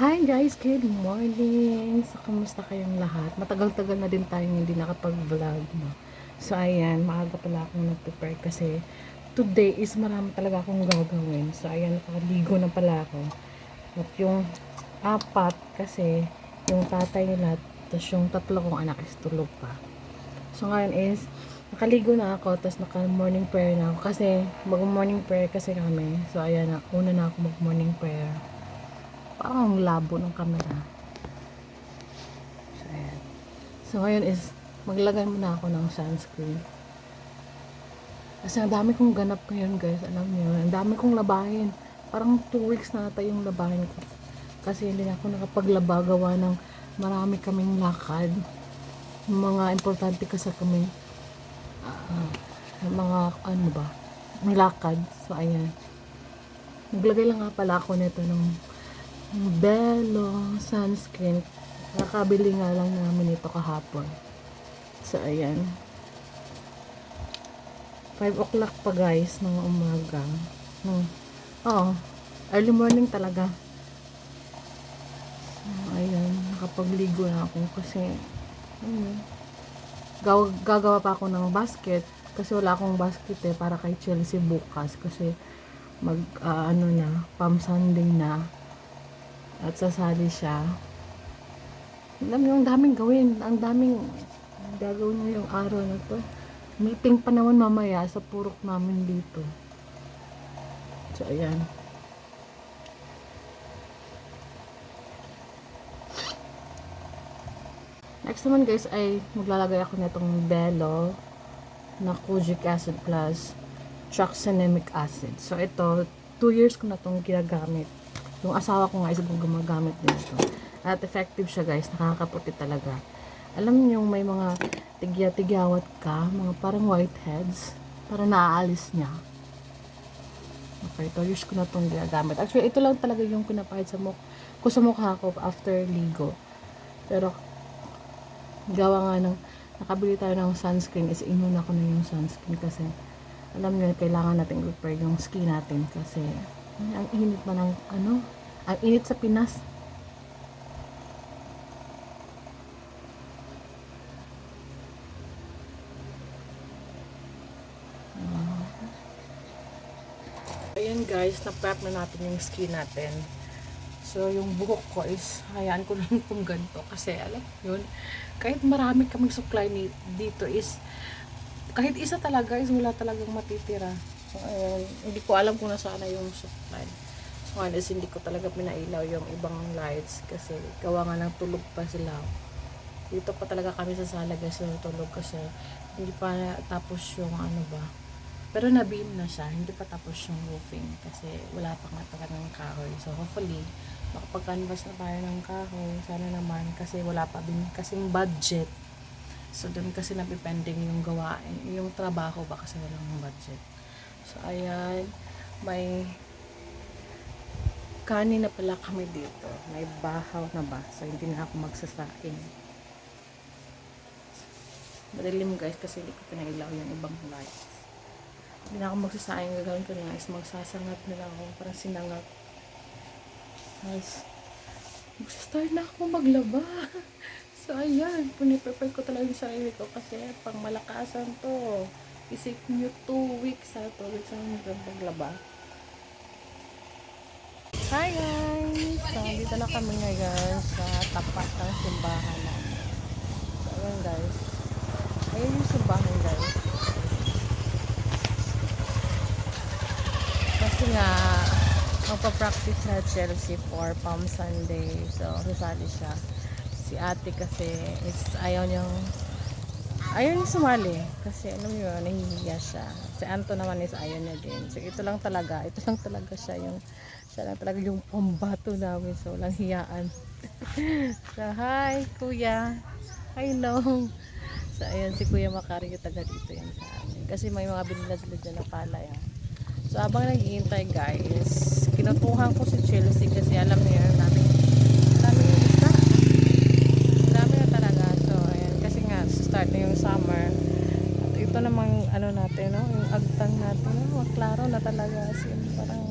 Hi guys, good morning! So, kamusta kayong lahat? Matagal-tagal na din tayong hindi nakapag-vlog, no? So, ayan, maaga pala akong nag-prepare kasi today is marami talaga akong gagawin. So, ayan, nakaligo na pala ako. At yung apat kasi yung tatay nila, tapos yung tatlo kong anak is tulog pa. So, ngayon is, nakaligo na ako, tapos naka-morning prayer na ako. Kasi, mag-morning prayer kasi kami. So, ayan na, una na ako mag-morning prayer. Parang ang labo ng camera. So, ayan. So, ngayon is, maglagay muna ako ng sunscreen. Kasi ang dami kong ganap ngayon, guys. Alam niyo, ang dami kong labahin. Parang 2 weeks na ata yung labahin ko. Kasi hindi ako nakapaglaba gawa ng marami kaming lakad. Mga importante kasi kami. ah, mga ano ba, lakad. So, ayan. Naglagay lang nga pala ako nito ng Bello sunscreen. Nakabili nga lang namin ito kahapon. So, ayan. 5 o'clock pa guys ng umaga. Hmm. Oo. Early morning talaga. So, ayan. Nakapagligo na ako kasi ano, gaw- gagawa pa ako ng basket kasi wala akong basket eh para kay Chelsea bukas kasi mag ah, ano na pam Sunday na at sasali siya. Alam niyo ang daming gawin. Ang daming gagawin niyo yung araw na to. Meeting pa naman mamaya sa purok namin dito. So ayan. Next naman guys ay maglalagay ako nitong Bello na kojic acid plus truxanemic acid. So ito 2 years ko na itong ginagamit yung asawa ko nga is gumagamit din ito. At effective siya guys. Nakakaputi talaga. Alam niyo yung may mga tigya-tigyawat ka. Mga parang whiteheads. Para naaalis niya. Okay, 2 years ko na itong ginagamit. Actually, ito lang talaga yung pinapahid sa mukha ko sa mukha ko after ligo. Pero, gawa nga ng nakabili tayo ng sunscreen is inuna ko na yung sunscreen kasi alam niyo kailangan natin prepare yung skin natin kasi ang init pa ng ano? Ang init sa Pinas. Ayan guys na-prep na natin yung skin natin. So yung buhok ko is hayaan ko lang kung ganito kasi alam yun kahit marami kaming supply ni, dito is kahit isa talaga is wala talagang matitira So, ayun, hindi ko alam kung nasaan na yung supply. So, is hindi ko talaga pinailaw yung ibang lights kasi gawa nga ng tulog pa sila. Dito pa talaga kami sa sala guys tulog kasi hindi pa tapos yung ano ba. Pero na-beam na siya, hindi pa tapos yung roofing kasi wala pa nga talaga ng kahoy. So, hopefully, makapag-canvas na tayo ng kahoy. Sana naman kasi wala pa din kasing budget. So, doon kasi napipending yung gawain, yung trabaho ba kasi walang budget. So, ayan. May kanin na pala kami dito. May bahaw na ba? So, hindi na ako magsasaing. Madilim guys kasi hindi ko pinailaw yung ibang lights. Hindi na ako magsasaing. Gagawin ko na is magsasangat na lang ako. Parang sinangat. Guys, magsastart na ako maglaba. So, ayan. Puniprepare ko talaga yung sarili ko kasi pang malakasan to. Isip nyo 2 weeks ha. 2 weeks ang maglaba. Hi guys! So, dito na kami ngayon sa tapat ng simbahan namin. So, ayan guys. Ayan yung simbahan guys. Kasi nga, magpa-practice na Chelsea for Palm Sunday. So, sasali siya. Si ate kasi is ayaw niyang ayaw niya sumali. Kasi alam niyo, nahihiya siya. Si Anto naman is ayaw niya din. So, ito lang talaga. Ito lang talaga siya yung siya lang talaga yung pambato namin. So, walang hiyaan. so, hi, kuya. Hi, no. So, ayan, si Kuya Makari yung taga dito yan sa amin. Kasi may mga binilad sila dyan na pala yan. So, habang naghihintay guys, kinutuhan ko si Chelsea kasi alam niya, namin, namin yung isa. Dami na talaga. So, ayan, kasi nga, start na yung summer. At ito namang, ano natin, no? Yung agtang natin, no? Klaro na talaga. As parang,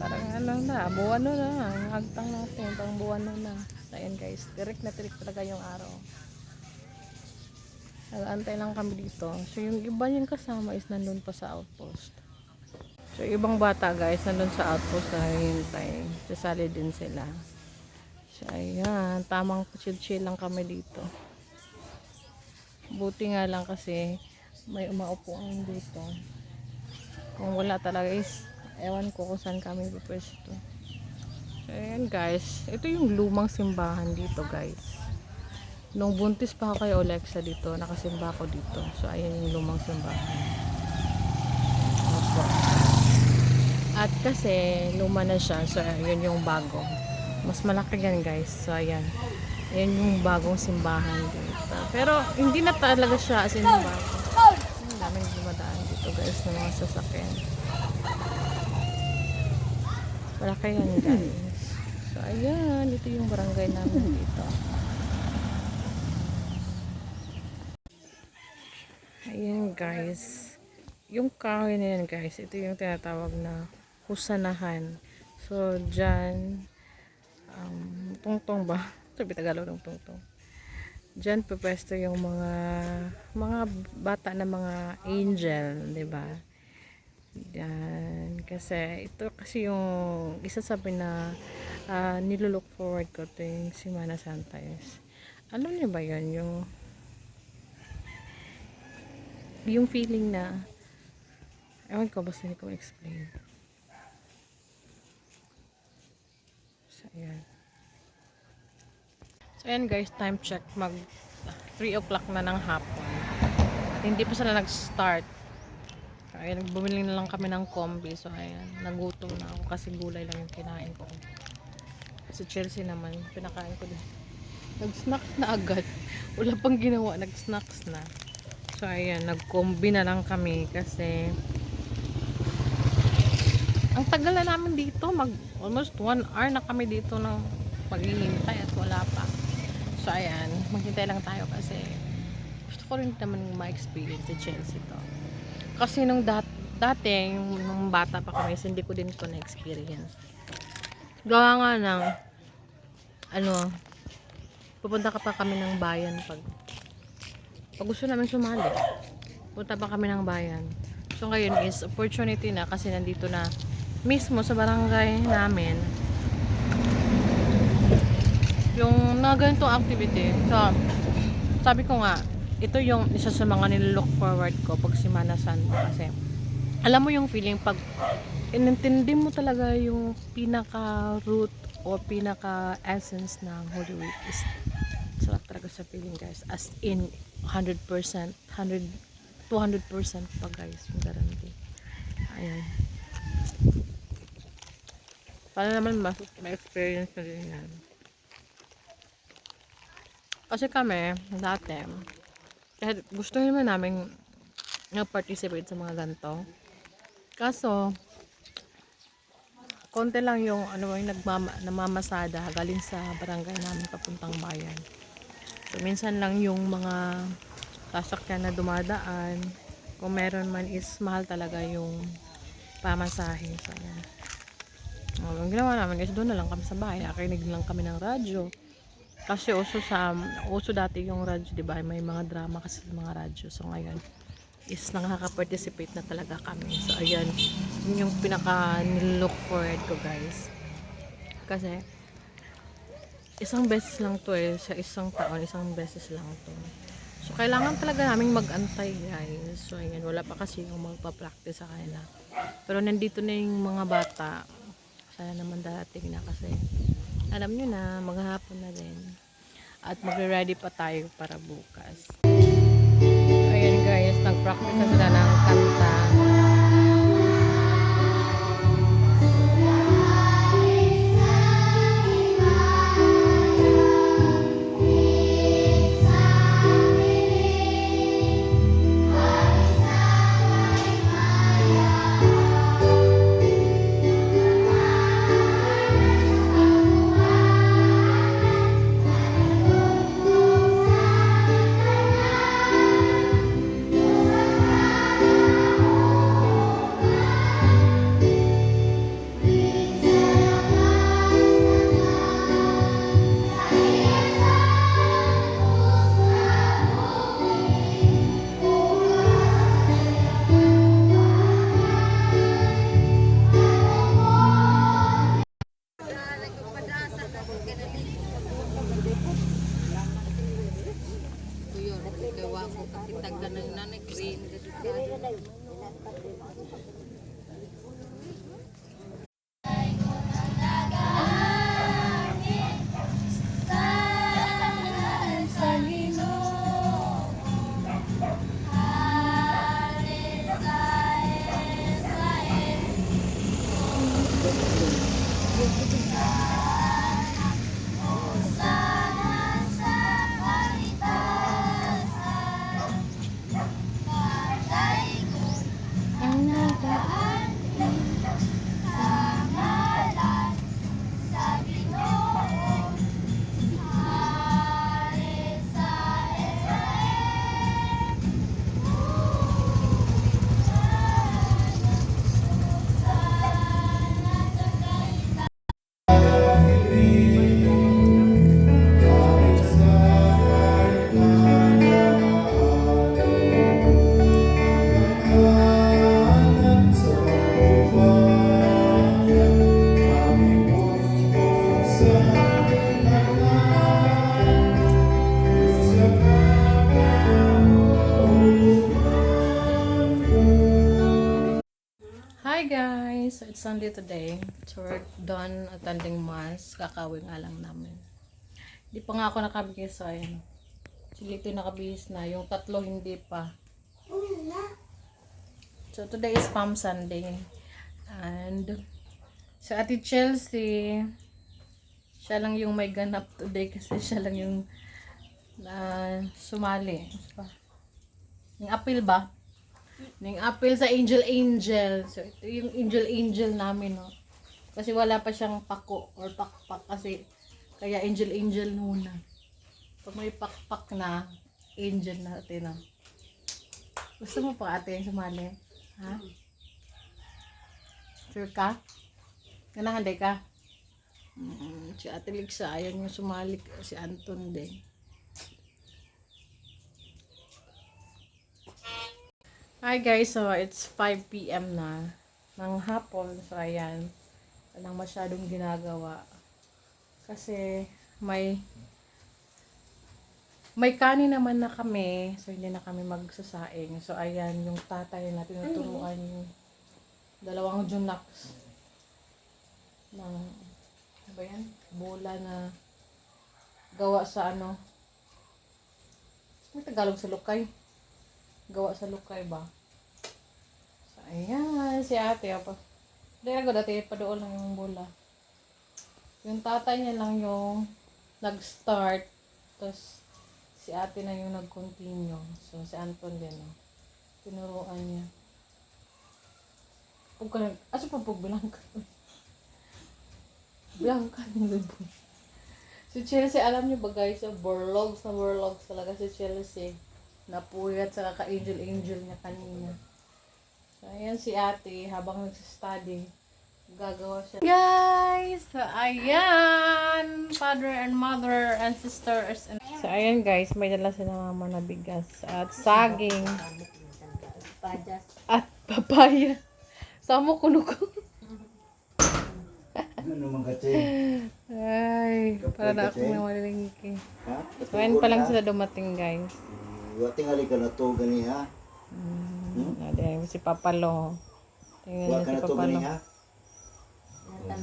parang ano na, buwan na na. agtang natin, pang buwan na na. Ayan guys, direct na direct talaga yung araw. Nag-antay lang kami dito. So yung iba yung kasama is nandun pa sa outpost. So ibang bata guys, nandun sa outpost na hintay. Sasali din sila. So ayan, tamang chill-chill lang kami dito. Buti nga lang kasi may umaupuan dito. Kung wala talaga is, ewan ko kung saan kami pupwesto. So, ayan guys. Ito yung lumang simbahan dito guys. Nung buntis pa ako kay Alexa dito, nakasimba ako dito. So, ayan yung lumang simbahan. Opo. At kasi, luma na siya. So, yun yung bago. Mas malaki yan guys. So, ayan. Ayan yung bagong simbahan dito. Pero, hindi na talaga siya as in bago. Ang daming dumadaan dito guys ng mga sasakyan. Malaki yan guys. So, ayan. Ito yung barangay namin dito. Ayan guys. Yung kahoy na yan guys, ito yung tinatawag na husanahan. So, dyan, um, tungtong ba? Sabi Tagalog ng tungtong. Dyan pwesto yung mga mga bata na mga angel, di ba? Yan. Kasi ito kasi yung isa sabi na uh, nilulook forward ko tuwing Semana Santa is alam niyo ba yun? Yung yung feeling na ewan ko basta hindi ko explain. So, ayan. Ayan guys, time check. Mag 3 o'clock na ng hapon. Hindi pa sila nag-start. Ayan, bumili na lang kami ng kombi. So, ayan, nagutom na ako kasi gulay lang yung kinain ko. Si Chelsea naman, pinakain ko din. Nag-snack na agad. Wala pang ginawa, nag-snacks na. So, ayan, nag-kombi na lang kami kasi ang tagal na namin dito. Mag, almost 1 hour na kami dito ng maghihintay at wala pa. So, ayan, maghintay lang tayo kasi gusto ko rin naman ma-experience si Chelsea to. Kasi nung dat dati, nung bata pa kami, hindi ko din ko na-experience. Gawa nga ng, ano, pupunta ka pa kami ng bayan pag, pag gusto namin sumali. Punta pa kami ng bayan. So ngayon is opportunity na kasi nandito na mismo sa barangay namin yung na ganitong activity. So, sabi ko nga, ito yung isa sa mga nilook forward ko pag Semana Santa kasi alam mo yung feeling pag inintindi mo talaga yung pinaka root o pinaka essence ng Holy Week is sarap talaga sa feeling guys. As in 100% 100 200% pa guys yung guarantee. Ayan. Para naman mas may experience na din yan kasi kami dati kahit gusto naman namin nag-participate sa mga ganito kaso konti lang yung ano yung nagmama, namamasada galing sa barangay namin papuntang bayan. So minsan lang yung mga sasakyan na dumadaan kung meron man is mahal talaga yung pamasahe. So yan ang ginawa namin is doon na lang kami sa bahay. Nakinig lang kami ng radyo kasi uso sa uso dati yung radyo di ba may mga drama kasi mga radyo so ngayon is nakaka-participate na talaga kami. So, ayan. Yun yung pinaka look forward ko, guys. Kasi, isang beses lang to eh. Sa isang taon, isang beses lang to. So, kailangan talaga naming mag-antay, guys. So, ayan. Wala pa kasi yung magpa-practice sa kanila. Pero, nandito na yung mga bata. Sana naman darating na kasi alam nyo na, maghapon na din. At magre-ready pa tayo para bukas ayan guys, nag-practice na sila ng kanta. Guys! It's Sunday today. So we're done attending mass. Kakawin nga lang namin. Hindi pa nga ako nakabihis sa ayun. Sila ito nakabihis na. Yung tatlo hindi pa. So today is Palm Sunday. And sa Ate Chelsea, siya lang yung may ganap today kasi siya lang yung na sumali. Yung appeal ba? Ning apple sa Angel Angel. So, ito yung Angel Angel namin, no. Kasi wala pa siyang pako or pakpak kasi kaya Angel Angel muna. Pag may pakpak na, Angel natin, no. Gusto mo pa ate yung sumali? Ha? Sure ka? Ganahanday ka? Mm, si ate Ligsa, ayaw niya sumali. Si Anton din. Hi guys, so it's 5 p.m. na ng hapon. So ayan, walang masyadong ginagawa. Kasi may may kanin naman na kami. So hindi na kami magsasaing. So ayan, yung tatay na tinuturuan yung dalawang junaks ng ano ba yan? Bola na gawa sa ano may Tagalog sa lukay gawa sa lukay ba? Ayan, si ate, apa. Dahil ako dati, padoon lang yung bola. Yung tatay niya lang yung nag-start, tapos si ate na yung nag-continue. So, si Anton din, no? Tinuruan niya. Pag ka nag... Asa pa pag bilang ka? bilang. Si Chelsea, alam niyo ba guys, yung borlogs na borlogs talaga si Chelsea napuyat sa kaka-angel-angel niya kanina. So, ayan si ate, habang nagsistudy, gagawa siya. Guys! So, ayan! Father and mother and sisters. And... So, ayan guys, may dala si mama na bigas. At saging. At papaya. Samo kuno ko. Ano naman kasi? Ay, para na ako na malilingki. Ha? So, ayan pa lang sila dumating guys. Wa tingali ka na to gani ha? Hmm? Ade, si Papalo. Tingnan Wa niyo si na Papalo. ha?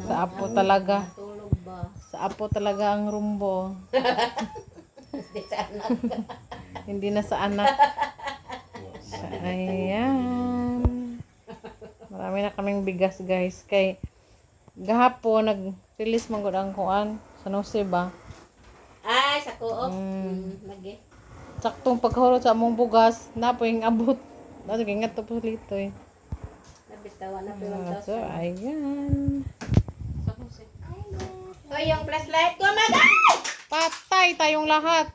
Sa apo talaga. Tulog ba? Sa apo talaga ang rumbo. Hindi sa anak. Hindi na sa anak. Ayan. Marami na kaming bigas guys. Kay gahapon nag-release man gud ang kuan sa Nose ba? Ay, sa koop. Mm. Mm. Lagi. Saktong paghurot sa among bugas, napoy ang abot. Nato gingat to po lito eh. Nabitawan na Ah, so, 1,000. ayan. So, yung flashlight ko, magay! Patay tayong lahat.